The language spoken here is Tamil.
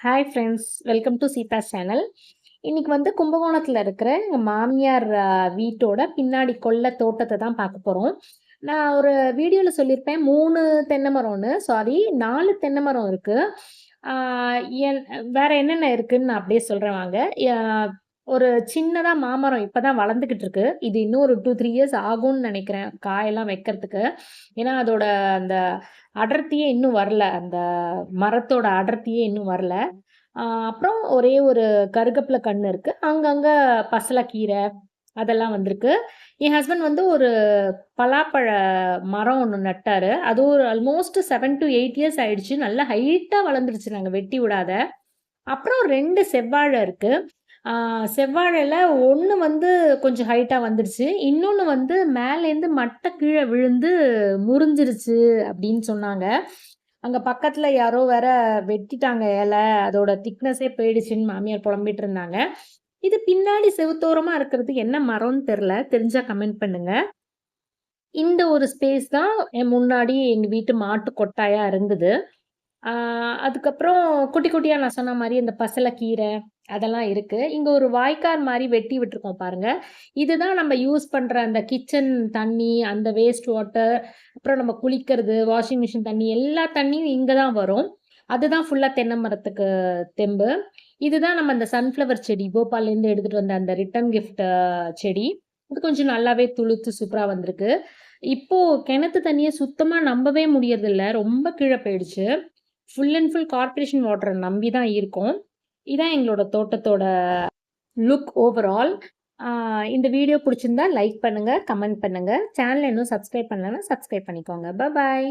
Hi friends welcome to Seetha channel இன்றைக்கி வந்து கும்பகோணத்தில் இருக்கிற எங்கள் மாமியார் வீட்டோட பின்னாடி கொல்லை தோட்டத்தை தான் பார்க்க போகிறோம் நான் ஒரு வீடியோவில் சொல்லியிருப்பேன் மூணு தென்னை மரம்னு சாரி நாலு தென்னை மரம் இருக்குது என் வேறு என்னென்ன இருக்குதுன்னு நான் அப்படியே சொல்கிறேன் வாங்க. ஒரு சின்னதாக மாமரம் இப்போ தான் வளர்ந்துக்கிட்டு இருக்கு இது இன்னும் ஒரு டூ த்ரீ இயர்ஸ் ஆகும்னு நினைக்கிறேன் காயெல்லாம் வைக்கிறதுக்கு. ஏன்னா அதோட அந்த அடர்த்தியே இன்னும் வரல. அந்த மரத்தோட அடர்த்தியே இன்னும் வரல. அப்புறம் ஒரே ஒரு கருகப்பில் கன்று இருக்கு. அங்கங்கே பசலக்கீரை அதெல்லாம் வந்திருக்கு. என் ஹஸ்பண்ட் வந்து ஒரு பலாப்பழ மரம் ஒன்று நட்டார். அது ஒரு almost seven to eight years ஆயிடுச்சு. நல்லா ஹைட்டாக வளர்ந்துருச்சு. நாங்கள் வெட்டி விடாத. அப்புறம் ரெண்டு செவ்வாழை இருக்குது செவ்வாழையில் ஒன்று வந்து கொஞ்சம் ஹைட்டாக வந்துடுச்சு. இன்னொன்று வந்து மேலேருந்து மட்டை கீழே விழுந்து முறிஞ்சிருச்சு அப்படின்னு சொன்னாங்க. அங்கே பக்கத்தில் யாரோ வேற வெட்டிட்டாங்க இலை. அதோட திக்னஸே போயிடுச்சுன்னு மாமியார் புலம்பிட்டு இருந்தாங்க. இது பின்னாடி செவுத்தோரமாக இருக்கிறது என்ன மரம்னு தெரில தெரிஞ்சால் கமெண்ட் பண்ணுங்க. இந்த ஒரு ஸ்பேஸ் தான் என் முன்னாடி எங்கள் வீட்டு மாட்டு கொட்டாயாக இருந்தது. அதுக்கப்புறம் குட்டி குட்டியாக நான் சொன்ன மாதிரி இந்த கீரை அதெல்லாம் இருக்குது இங்கே ஒரு வாய்க்கால் மாதிரி வெட்டி விட்டுருக்கோம் பாருங்க. இதுதான் நம்ம யூஸ் பண்ணுற அந்த கிச்சன் தண்ணி அந்த வேஸ்ட் வாட்டர் அப்புறம் நம்ம குளிக்கிறது வாஷிங் மிஷின் தண்ணி எல்லா தண்ணியும் இங்கே தான் வரும். அதுதான் ஃபுல்லாக தென்னை மரத்துக்கு தெம்பு. இதுதான் நம்ம அந்த சன்ஃப்ளவர் செடி போபால்லேருந்து எடுத்துகிட்டு வந்த அந்த ரிட்டன் கிஃப்ட் செடி. இது கொஞ்சம் நல்லாவே துளுத்து சூப்பராக வந்திருக்கு. இப்போது கிணத்து தண்ணியை சுத்தமாக நம்பவே முடியறதில்ல. ரொம்ப கீழே போயிடுச்சு. ஃபுல் அண்ட் ஃபுல் கார்பரேஷன் வாட்டரை நம்பி தான் இருக்கோம். இதான் எங்களோட தோட்டத்தோட லுக் ஓவரால் இந்த வீடியோ பிடிச்சிருந்தா லைக் பண்ணுங்கள் கமெண்ட் பண்ணுங்கள் சேனலை இன்னும் சப்ஸ்கிரைப் பண்ணலன்னா சப்ஸ்கிரைப் பண்ணிக்கோங்க. பாய்